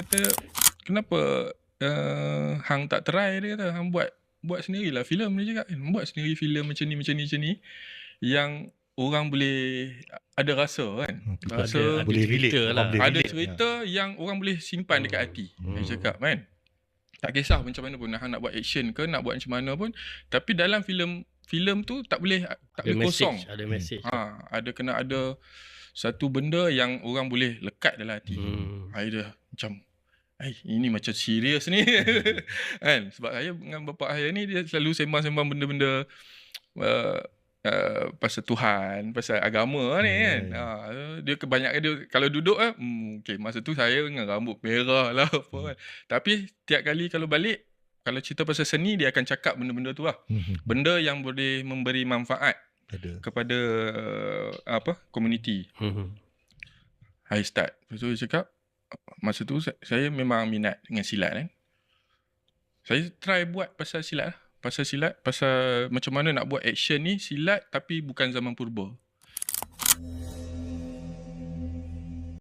kata kenapa uh, hang tak try dia kata hang buat buat sendirilah filem dia cakap "Eh, buat sendiri filem macam ni macam ni macam ni yang orang boleh ada rasa kan Hmm, Rasa ada, ada boleh cerita relate, lah. boleh ada cerita yang orang boleh simpan dekat Hmm. hati Hmm. dia cakap kan tak kisah macam mana pun hang nak buat action ke nak buat macam mana pun tapi dalam filem filem tu tak boleh tak Ada boleh kosong message, ada message. ha ada kena ada satu benda yang orang boleh lekat dalam hati Hmm. Saya dah macam Ay, ini macam serius ni kan sebab saya dengan bapa saya ni dia selalu sembang-sembang benda-benda uh, uh, pasal Tuhan, pasal agama ni Hmm, kan. Ha, dia kebanyakan dia kalau duduk ah hmm, okay, masa tu saya dengan rambut merah lah apa Hmm. kan. Tapi tiap kali kalau balik kalau cerita pasal seni dia akan cakap benda-benda tu lah. Hmm, Benda yang boleh memberi manfaat ada kepada uh, apa komuniti. Hmm. I start. Lepas tu dia cakap, masa tu sa- saya memang minat dengan silat kan. Saya try buat pasal silat lah. Pasal silat, pasal macam mana nak buat action ni silat tapi bukan zaman purba.